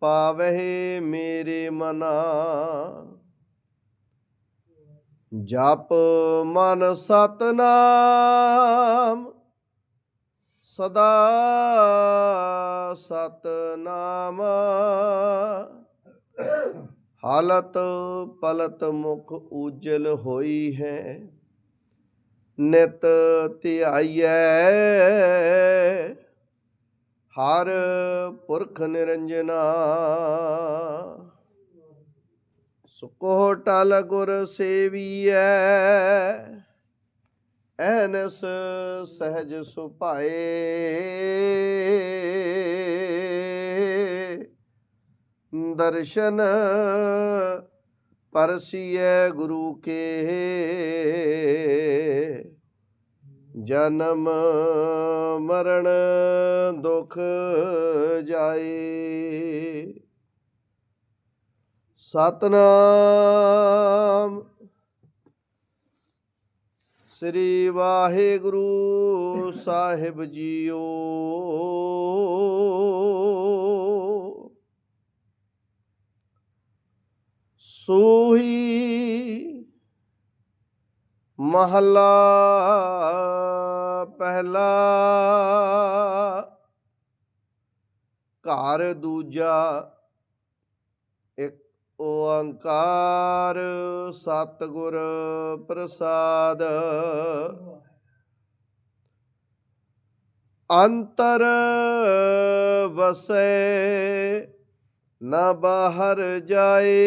ਪਾਵਹਿ ਮੇਰੇ ਮਨਾ। ਜਪ ਮਨ ਸਤਨਾਮ, ਸਦਾ ਸਤਨਾਮ। ਹਾਲਤ ਪਲਤ ਮੁਖ ਉਜਲ ਹੋਈ ਹੈ, ਨਿਤ ਧਿਆਈਐ। ਹਰ ਪੁਰਖ ਨਿਰੰਜਨਾ। ਸੁਕੋ ਟਲ ਗੁਰ ਸੇਵੀਐ ਐਨਸ ਸਹਿਜ ਸੁਭਾਏ। ਦਰਸ਼ਨ ਪਰਸੀਐ ਗੁਰੂ ਕੇ। ਜਨਮ ਮਰਨ ਦੁਖ ਜਾਏ। ਸਤਨਾਮ ਸ੍ਰੀ ਵਾਹਿਗੁਰੂ ਸਾਹਿਬ ਜੀਓ। ਸੋਹੀ ਮਹਲਾ ਪਹਿਲਾ। ਘਰ ਦੂਜਾ ਇੱਕ ਓੰਕਾਰ ਸਤਿਗੁਰ ਪ੍ਰਸਾਦ। ਅੰਤਰ ਵਸੈ ਨਾ ਬਾਹਰ ਜਾਏ।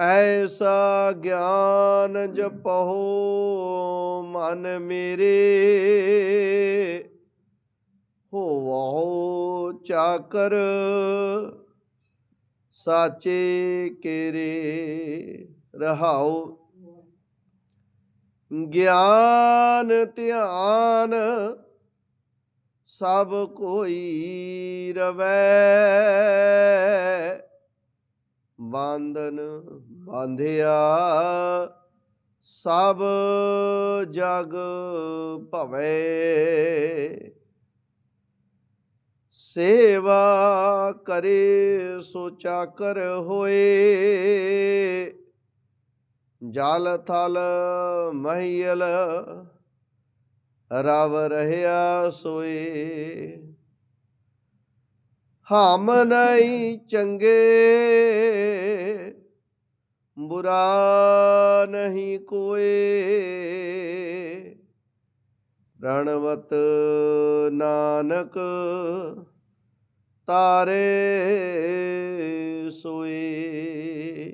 ਐਸਾ ਗਿਆਨ ਜਪਹੁ ਮਨ ਮੇਰੇ। ਹੋਵੋ ਚਾਕਰ ਸਾਚੇ ਕੇਰੇ ਰਹਾਉ ਗਿਆਨ ਧਿਆਨ ਸਭ ਕੋਈ ਰਵੈ। ਬੰਧਨ ਬਾਂਧਿਆ, ਸਭ ਜਗ ਭਵੈ। ਸੇਵਾ ਕਰੇ ਸੋ ਚਾਕਰ ਹੋਏ, ਜਲ ਥਲ ਮਹੀਲ ਰਵ ਰਹਿਆ ਸੋਏ। ਹਮ ਨਹੀਂ ਚੰਗੇ ਬੁਰਾ ਨਹੀਂ ਕੋਏ ਰਣਵਤ ਨਾਨਕ ਤਾਰੇ ਸੋਏ।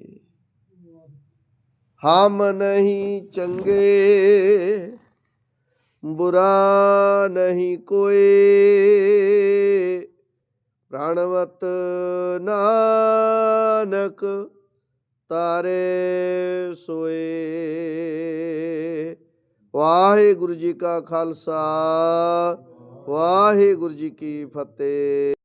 ਹਮ ਨਹੀਂ ਚੰਗੇ, ਬੁਰਾ ਨਹੀਂ ਕੋਏ ਪ੍ਰਾਣਵਤ ਨਾਨਕ ਤਾਰੇ ਸੋਏ। ਵਾਹਿਗੁਰੂ ਜੀ ਕਾ ਖਾਲਸਾ ਵਾਹਿਗੁਰੂ ਜੀ ਕੀ ਫਤਿਹ।